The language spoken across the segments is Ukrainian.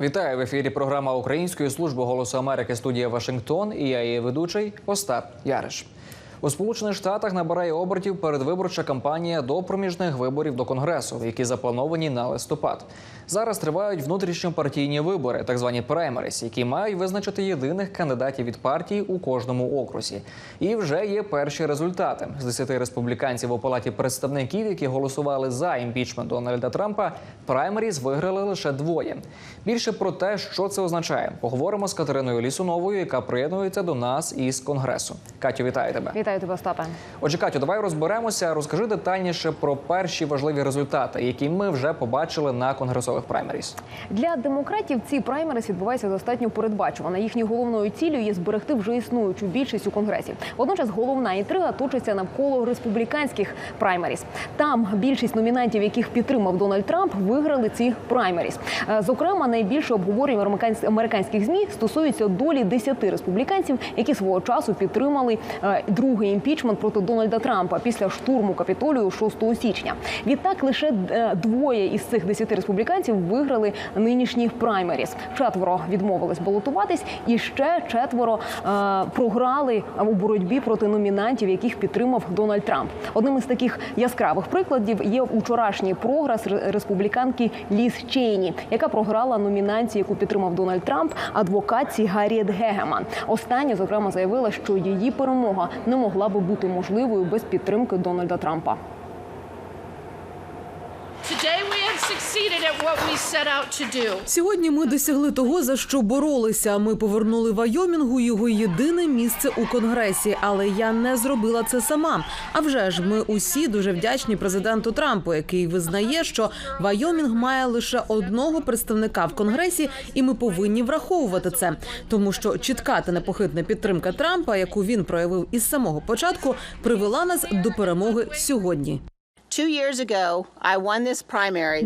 Вітаю в ефірі. Програма Української служби голосу Америки студія Вашингтон. І я її ведучий Остап Яриш. У Сполучених Штатах набирає обертів передвиборча кампанія до проміжних виборів до конгресу, які заплановані на листопад. Зараз тривають внутрішньопартійні вибори, так звані праймерис, які мають визначити єдиних кандидатів від партій у кожному окрузі. І вже є перші результати з 10 республіканців у палаті представників, які голосували за імпічмент Дональда Трампа. Праймеріс виграли лише двоє. Більше про те, що це означає, поговоримо з Катериною Лісуновою, яка приєднується до нас із конгресу. Катю, вітаю тебе. Вітаю тебе, Остапе. Отже, Катю, давай розберемося. Розкажи детальніше про перші важливі результати, які ми вже побачили на конгресових праймеріс. Для демократів ці праймерис відбуваються достатньо передбачувано. Їхньою головною ціллю є зберегти вже існуючу більшість у конгресі. Водночас головна інтрига точиться навколо республіканських праймеріс. Там більшість номінантів, яких підтримав Дональд Трамп, виграли ці праймеріс. Е, Зокрема, найбільше обговорення американських змі стосується долі 10 республіканців, які свого часу підтримали е, другий імпічмент проти Дональда Трампа після штурму капітолію 6 січня. Відтак лише е, двоє із цих 10 республіканців виграли нинішні праймеріс. Четверо відмовились балотуватись, і ще четверо е, програли у боротьбі проти номінантів, яких підтримав Дональд Трамп. Одним із таких яскравих прикладів є вчорашній прогрес ре- республіканки Ліз Чейні, яка програла номінацію, яку підтримав Дональд Трамп, адвокатці Гарріет Гегеман. Остання, зокрема, заявила, що її перемога не могла би бути можливою без підтримки Дональда Трампа. Сьогодні ми досягли того, за що боролися. Ми повернули Вайомінгу його єдине місце у конгресі, але я не зробила це сама. А вже ж ми усі дуже вдячні президенту Трампу, який визнає, що Вайомінг має лише одного представника в конгресі, і ми повинні враховувати це, тому що чітка та непохитна підтримка Трампа, яку він проявив із самого початку, привела нас до перемоги сьогодні.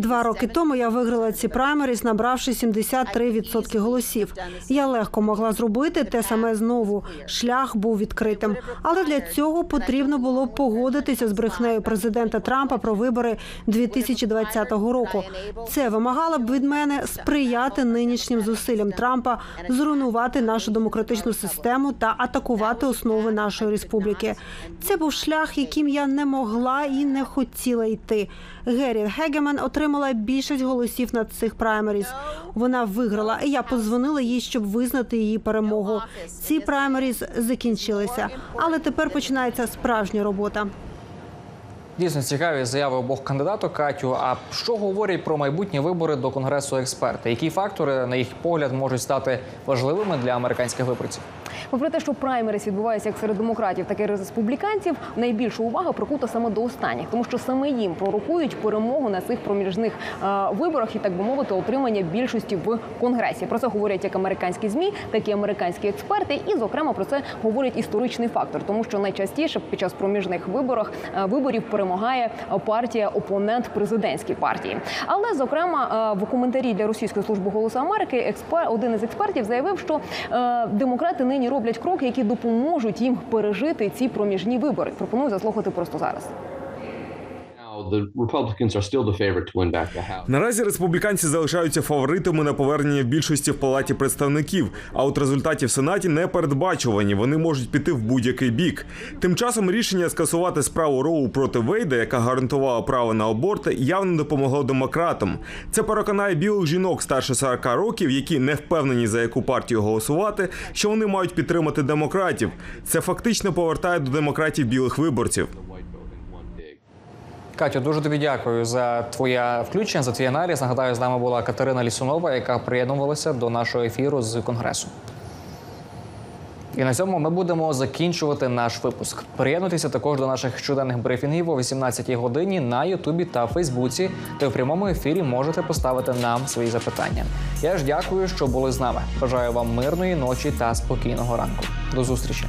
Два роки тому я виграла ці праймеріс, набравши 73% голосів. Я легко могла зробити те саме знову. Шлях був відкритим. Але для цього потрібно було погодитися з брехнею президента Трампа про вибори 2020 року. Це вимагало б від мене сприяти нинішнім зусиллям Трампа зруйнувати нашу демократичну систему та атакувати основи нашої республіки. Це був шлях, яким я не могла і не хотіла йти. Гері Гегемен отримала більшість голосів на цих праймеріс. Вона виграла, і я подзвонила їй, щоб визнати її перемогу. Ці праймеріс закінчилися, але тепер починається справжня робота. Дійсно цікаві заяви обох кандидаток. Катю. А що говорять про майбутні вибори до конгресу експерти? Які фактори, на їх погляд, можуть стати важливими для американських виборців? Попри те, що праймерис відбувається як серед демократів, так і республіканців, найбільша увага прикута саме до останніх, тому що саме їм пророкують перемогу на цих проміжних е, виборах і так би мовити, отримання більшості в конгресі. Про це говорять як американські змі, так і американські експерти. І, зокрема, про це говорить історичний фактор, тому що найчастіше під час проміжних виборах е, виборів перемагає партія опонент президентській партії. Але зокрема е, в коментарі для російської служби голосу Америки експер, один із експертів заявив, що е, демократи нині роблять кроки, які допоможуть їм пережити ці проміжні вибори. Пропоную заслухати просто зараз. Наразі республіканці залишаються фаворитами на повернення більшості в палаті представників. А от результати в сенаті не передбачувані. Вони можуть піти в будь-який бік. Тим часом рішення скасувати справу Роу проти Вейда, яка гарантувала право на аборти, явно допомогло демократам. Це переконає білих жінок старше 40 років, які не впевнені за яку партію голосувати, що вони мають підтримати демократів. Це фактично повертає до демократів білих виборців. Катю, дуже тобі дякую за твоє включення, за твій аналіз. Нагадаю, з нами була Катерина Лісунова, яка приєднувалася до нашого ефіру з конгресу. І на цьому ми будемо закінчувати наш випуск. Приєднуйтеся також до наших щоденних брифінгів о 18-й годині на Ютубі та Фейсбуці, де в прямому ефірі можете поставити нам свої запитання. Я ж дякую, що були з нами. Бажаю вам мирної ночі та спокійного ранку. До зустрічі.